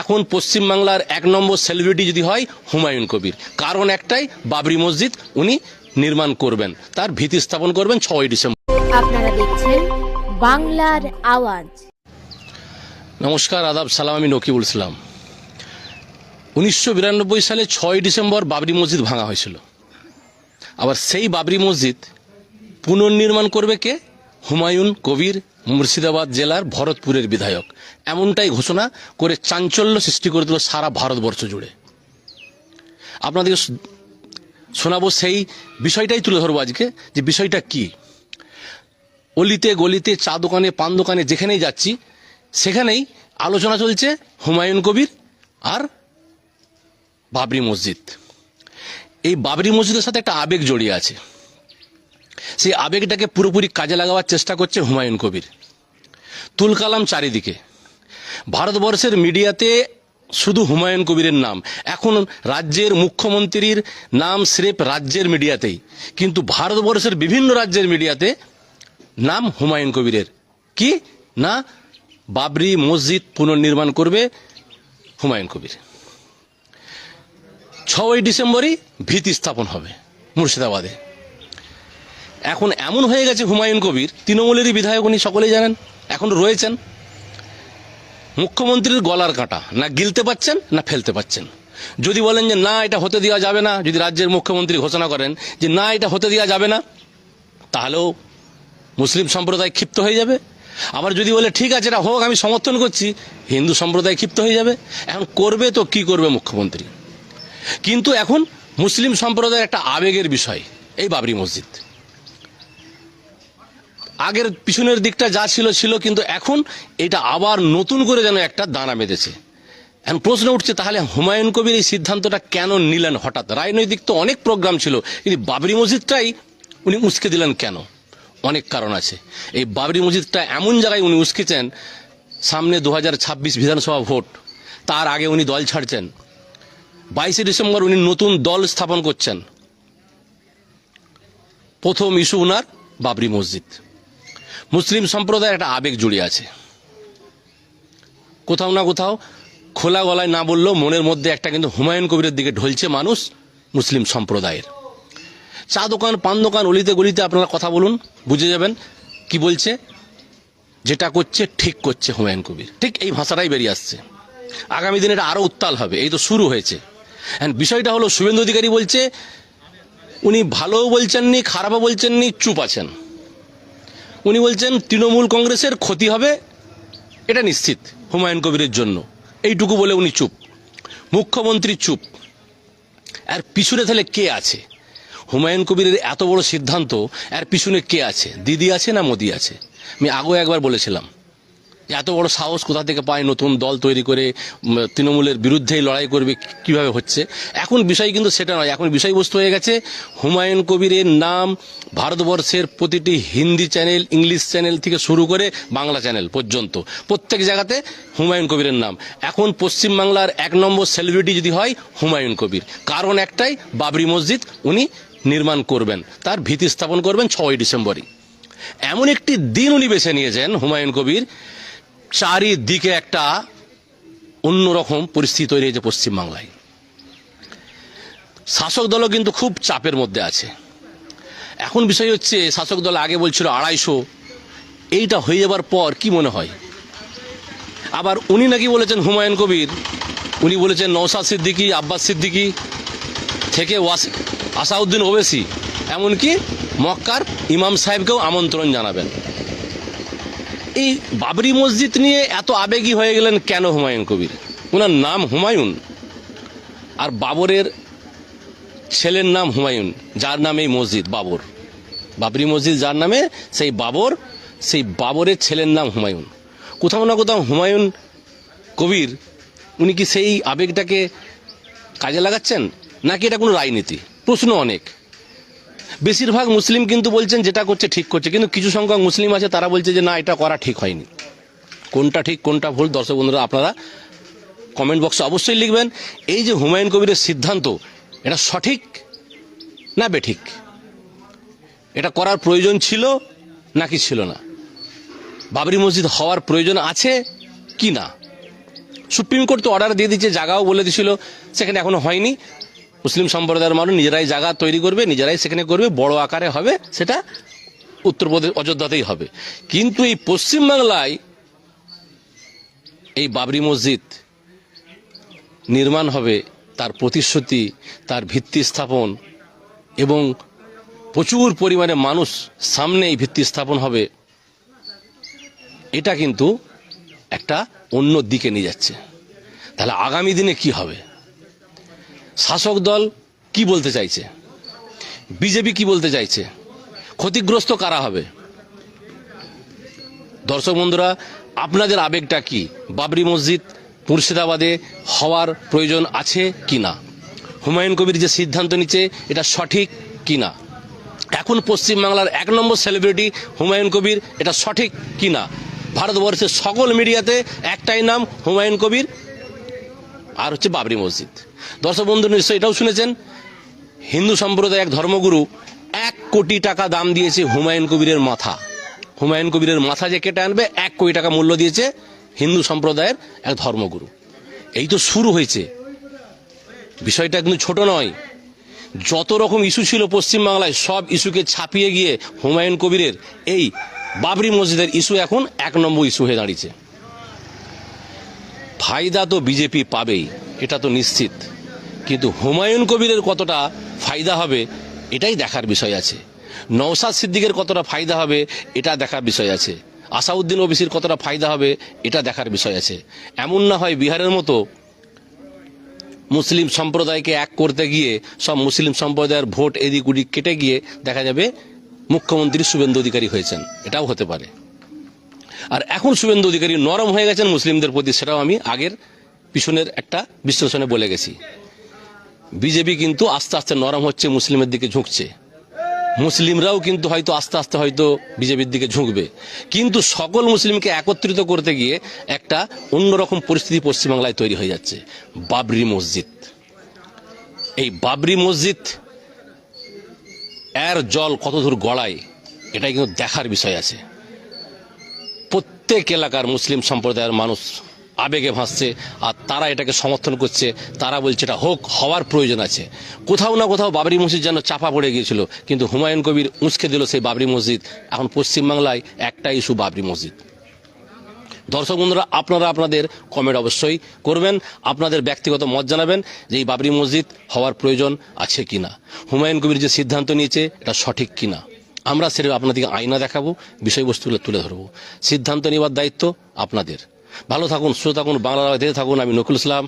এখন পশ্চিমবাংলার এক নম্বর সেলিব্রিটি যদি হয় হুমায়ুন কবির। কারণ একটাই বাবরি মসজিদ উনি নির্মাণ করবেন। তার ভিত্তি স্থাপন করবেন ছয় ডিসেম্বর। আপনারা দেখছেন বাংলার আওয়াজ। নমস্কার আদাব সালাম আমি নকিবুল ইসলাম। উনিশশো বিরানব্বই সালে ছয় ডিসেম্বর বাবরি মসজিদ ভাঙা হয়েছিল। আবার সেই বাবরি মসজিদ পুনর্নির্মাণ করবে কে? হুমায়ুন কবির মুর্শিদাবাদ জেলার ভরতপুরের বিধায়ক। এমনটাই ঘোষণা করে চাঞ্চল্য সৃষ্টি করে দিল সারা ভারতবর্ষ জুড়ে। আপনাদেরকে শোনাবো সেই বিষয়টাই তুলে ধরবো আজকে, যে বিষয়টা কি। অলিতে গলিতে, চা দোকানে, পান দোকানে যেখানেই যাচ্ছি, সেখানেই আলোচনা চলছে হুমায়ুন কবির আর বাবরি মসজিদ। এই বাবরি মসজিদের সাথে একটা আবেগ জড়িয়ে আছে। সেই আবেগটাকে পুরোপুরি কাজে লাগাবার চেষ্টা করছে হুমায়ুন কবির। তুলকালাম চারিদিকে। ভারতবর্ষের মিডিয়াতে শুধু হুমায়ুন কবিরের নাম। এখন রাজ্যের মুখ্যমন্ত্রীর নাম স্রেফ রাজ্যের মিডিয়াতেই। কিন্তু ভারতবর্ষের বিভিন্ন রাজ্যের মিডিয়াতে নাম হুমায়ুন কবিরের। কি? না? বাবরি মসজিদ পুনর্নির্মাণ করবে হুমায়ুন কবির। ছয়ই ডিসেম্বরই ভীতি স্থাপন হবে মুর্শিদাবাদে। এখন এমন হয়ে গেছে হুমায়ুন কবির, তৃণমূলেরই বিধায়ক উনি সকলেই জানেন, এখন রয়েছেন। মুখ্যমন্ত্রীর গলার কাঁটা, না গিলতে পাচ্ছেন, না ফেলতে পাচ্ছেন। যদি বলেন যে না, এটা হতে দেওয়া যাবে না, যদি রাজ্যের মুখ্যমন্ত্রী ঘোষণা করেন যে না, এটা হতে দেওয়া যাবে না, তাহলেও মুসলিম সম্প্রদায় ক্ষিপ্ত হয়ে যাবে। আবার যদি বলে, ঠিক আছে, এটা হোক, আমি সমর্থন করছি হিন্দু সম্প্রদায় ক্ষিপ্ত হয়ে যাবে। এখন করবে তো কি করবে মুখ্যমন্ত্রী? কিন্তু এখন মুসলিম সম্প্রদায়ের একটা আবেগের বিষয়, এই বাবরি মসজিদ। আগের পিছনের দিকটা যা ছিল ছিল, কিন্তু এখন এটা আবার নতুন করে যেন একটা দানা বেঁধেছে। এখন প্রশ্ন উঠছে, তাহলে হুমায়ুন কবির এই সিদ্ধান্তটা কেন নিলেন হঠাৎ? রাজনৈতিক তো অনেক প্রোগ্রাম ছিল, কিন্তু বাবরি মসজিদটাই উনি উস্কে দিলেন কেন? অনেক কারণ আছে। এই বাবরি মসজিদটা এমন জায়গায় উনি উস্কেছেন, সামনে দু হাজার ছাব্বিশ বিধানসভা ভোট, তার আগে উনি দল ছাড়ছেন। বাইশে ডিসেম্বর উনি নতুন দল স্থাপন করছেন। প্রথম ইস্যু উনার বাবরি মসজিদ। মুসলিম সম্প্রদায়ের একটা আবেগ জুড়ে আছে। কোথাও না কোথাও খোলা গলায় না বললেও মনের মধ্যে একটা কিন্তু হুমায়ুন কবিরের দিকে ঢলছে মানুষ মুসলিম সম্প্রদায়ের। চা দোকান, পান দোকান, অলিতে গলিতে আপনারা কথা বলুন, বুঝে যাবেন কি বলছে, যেটা করছে, ঠিক করছে হুমায়ুন কবির। ঠিক এই ভাষাটাই বেরিয়ে আসছে। আগামী দিনে এটা আরও উত্তাল হবে, এই তো শুরু হয়েছে। And বিষয়টা হলো, শুভেন্দু অধিকারী বলছে, উনি ভালোও বলছেননি, খারাপও বলছেননি, চুপ আছেন। উনি বলছেন, তৃণমূল কংগ্রেসের ক্ষতি হবে, এটা নিশ্চিত হুমায়ুন কবিরের জন্য। এইটুকু বলে উনি চুপ। মুখ্যমন্ত্রী চুপ। আর পিছনে তাহলে কে আছে? হুমায়ুন কবিরের এত বড় সিদ্ধান্ত, আর পিছনে কে আছে? দিদি আছে না মোদি আছে? আমি আগেও একবার বলেছিলাম এত বড় সাহস কোথা থেকে পায় নতুন দল তৈরি করে তৃণমূলের বিরুদ্ধেই লড়াই করবে, কীভাবে হচ্ছে? এখন বিষয় কিন্তু সেটা নয়। এখন বিষয়বস্তু হয়ে গেছে হুমায়ুন কবিরের নাম ভারতবর্ষের প্রতিটি হিন্দি চ্যানেল, ইংলিশ চ্যানেল থেকে শুরু করে বাংলা চ্যানেল পর্যন্ত। প্রত্যেক জায়গাতে হুমায়ুন কবিরের নাম। এখন পশ্চিমবাংলার এক নম্বর সেলিব্রিটি যদি হয়, হুমায়ুন কবির। কারণ একটাই, বাবরি মসজিদ উনি নির্মাণ করবেন। তার ভিত্তি স্থাপন করবেন ছয় ডিসেম্বরই। এমন একটি দিন উনি বেছে নিয়েছেন হুমায়ুন কবির চারিদিকে একটা অন্যরকম পরিস্থিতি তৈরি হয়েছে পশ্চিমবাংলায়। শাসক দলও কিন্তু খুব চাপের মধ্যে আছে। এখন বিষয় হচ্ছে, শাসক দল আগে বলছিল আড়াইশো। এইটা হয়ে যাবার পর কি মনে হয়? আবার উনি নাকি বলেছেন হুমায়ুন কবির, উনি বলেছেন নৌসাদ সিদ্দিকী, আব্বাস সিদ্দিকী থেকে ওয়াস, আসাউদ্দিন ওবেসি এমনকি মক্কার ইমাম সাহেবকেও আমন্ত্রণ জানাবেন। এই বাবরি মসজিদ নিয়ে এত আবেগী হয়ে গেলেন কেন হুমায়ুন কবির? ওনার নাম হুমায়ুন। আর বাবরের ছেলের নাম হুমায়ুন, যার নামে এই মসজিদ, বাবর। বাবরি মসজিদ যার নামে, সেই বাবর, সেই বাবরের ছেলের নাম হুমায়ুন। কোথাও না কোথাও হুমায়ুন কবির, উনি কি সেই আবেগটাকে কাজে লাগাচ্ছেন? নাকি এটা কোনো রাজনীতি? প্রশ্ন অনেক। বেশিরভাগ মুসলিম কিন্তু বলছেন যেটা করছে ঠিক করছে। কিন্তু কিছু সংখ্যক মুসলিম আছে, তারা বলছে যে না, এটা করা ঠিক হয়নি। কোনটা ঠিক, কোনটা ভুল, দর্শক বন্ধুরা, আপনারা কমেন্ট বক্সে অবশ্যই লিখবেন। এই যে হুমায়ুন কবিরের সিদ্ধান্ত, এটা সঠিক না বেঠিক? এটা করার প্রয়োজন ছিল নাকি ছিল না? বাবরি মসজিদ হওয়ার প্রয়োজন আছে কি না? সুপ্রিম কোর্ট তো অর্ডার দিয়ে দিচ্ছে জায়গাও বলে দিছিল সেখানে এখনও হয়নি। মুসলিম সম্প্রদায়ের মানুষ নিজেরাই জায়গা তৈরি করবে, নিজেরাই সেখানে করবে, বড় আকারে হবে, সেটা উত্তরপ্রদেশ অযোধ্যাতেই হবে। কিন্তু এই পশ্চিমবাংলায় এই বাবরি মসজিদ নির্মাণ হবে, তার প্রতিশ্রুতি, তার ভিত্তি স্থাপন এবং প্রচুর পরিমাণে মানুষ সামনে এই ভিত্তি স্থাপন হবে, এটা কিন্তু একটা অন্য দিকে নিয়ে যাচ্ছে। তাহলে আগামী দিনে কি হবে? শাসক দল কি বলতে চাইছে? বিজেপি কি বলতে চাইছে? ক্ষতিগ্রস্ত কারা হবে? দর্শক বন্ধুরা, আপনাদের আবেগটা কি? বাবরি মসজিদ, মুর্শিদাবাদে হওয়ার প্রয়োজন আছে কি না? হুমায়ুন কবির যে সিদ্ধান্ত নিচ্ছে, এটা সঠিক কি না? এখন পশ্চিমবাংলার এক নম্বর সেলিব্রিটি হুমায়ুন কবির, এটা সঠিক কি না? ভারতবর্ষের সকল মিডিয়াতে একটাই নাম হুমায়ুন কবির আর হচ্ছে বাবরি মসজিদ। দর্শক বন্ধু, নিশ্চয়ই এটাও শুনেছেন? হিন্দু সম্প্রদায় এক ধর্মগুরু এক কোটি টাকা দাম দিয়েছে হুমায়ুন কবিরের মাথা। হুমায়ুন কবিরের মাথা যে কেটে আনবে, এক কোটি টাকা মূল্য দিয়েছে হিন্দু সম্প্রদায়ের এক ধর্মগুরু। এই তো শুরু হয়েছে। বিষয়টা কিন্তু ছোট নয়। যত রকম ইস্যু ছিল পশ্চিমবাংলায়, সব ইস্যুকে ছাপিয়ে গিয়ে হুমায়ুন কবিরের এই বাবরি মসজিদের ইস্যু এখন এক নম্বর ইস্যু হয়ে দাঁড়িয়েছে। ফায়দা তো বিজেপি পাবেই, এটা তো নিশ্চিত। কিন্তু হুমায়ুন কবিরের কতটা ফায়দা হবে, এটাই দেখার বিষয় আছে। নওসাদ সিদ্দিকের কতটা ফায়দা হবে, এটা দেখার বিষয় আছে। আসাউদ্দিন ওবিসির কতটা ফায়দা হবে, এটা দেখার বিষয় আছে। এমন না হয় বিহারের মতো মুসলিম সম্প্রদায়কে এক করতে গিয়ে, সব মুসলিম সম্প্রদায়ের ভোট এদিক ওদিক কেটে গিয়ে দেখা যাবে মুখ্যমন্ত্রী শুভেন্দু অধিকারী হয়েছেন। এটাও হতে পারে। আর এখন শুভেন্দু অধিকারী নরম হয়ে গেছেন মুসলিমদের প্রতি, সেটাও আমি আগের পিছনের একটা বিশ্লেষণে বলে গেছি। বিজেপি কিন্তু আস্তে আস্তে নরম হচ্ছে, মুসলিমের দিকে ঝুঁকছে। মুসলিমরাও কিন্তু হয়তো আস্তে আস্তে হয়তো বিজেপির দিকে ঝুঁকবে। কিন্তু সকল মুসলিমকে একত্রিত করতে গিয়ে একটা অন্যরকম পরিস্থিতি পশ্চিমবাংলায় তৈরি হয়ে যাচ্ছে, বাবরি মসজিদ। এই বাবরি মসজিদ এর জল কতদূর গড়ায়, এটাই কিন্তু দেখার বিষয় আছে। প্রত্যেক এলাকার মুসলিম সম্প্রদায়ের মানুষ আবেগে ভাসছে আর তারা এটাকে সমর্থন করছে, তারা বলছে এটা হোক, হওয়ার প্রয়োজন আছে। কোথাও না কোথাও বাবরি মসজিদ যেন চাপা পড়ে গিয়েছিল, কিন্তু হুমায়ুন কবির উঁচকে দিল সেই বাবরি মসজিদ। এখন পশ্চিমবাংলায় একটা ইস্যু বাবরি মসজিদ। দর্শক বন্ধুরা, আপনারা আপনাদের কমেন্ট অবশ্যই করবেন, আপনাদের ব্যক্তিগত মত জানাবেন যে এই বাবরি মসজিদ হওয়ার প্রয়োজন আছে কিনা। হুমায়ুন কবির যে সিদ্ধান্ত নিয়েছে, এটা সঠিক কিনা? আমরা সেটা আপনাদেরকে আয়না দেখাবো, বিষয়বস্তুগুলো তুলে ধরবো। সিদ্ধান্ত নেওয়ার দায়িত্ব আপনাদের। ভালো থাকুন, সুস্থ থাকুন, বাংলা থাকুন। আমি নকুল ইসলাম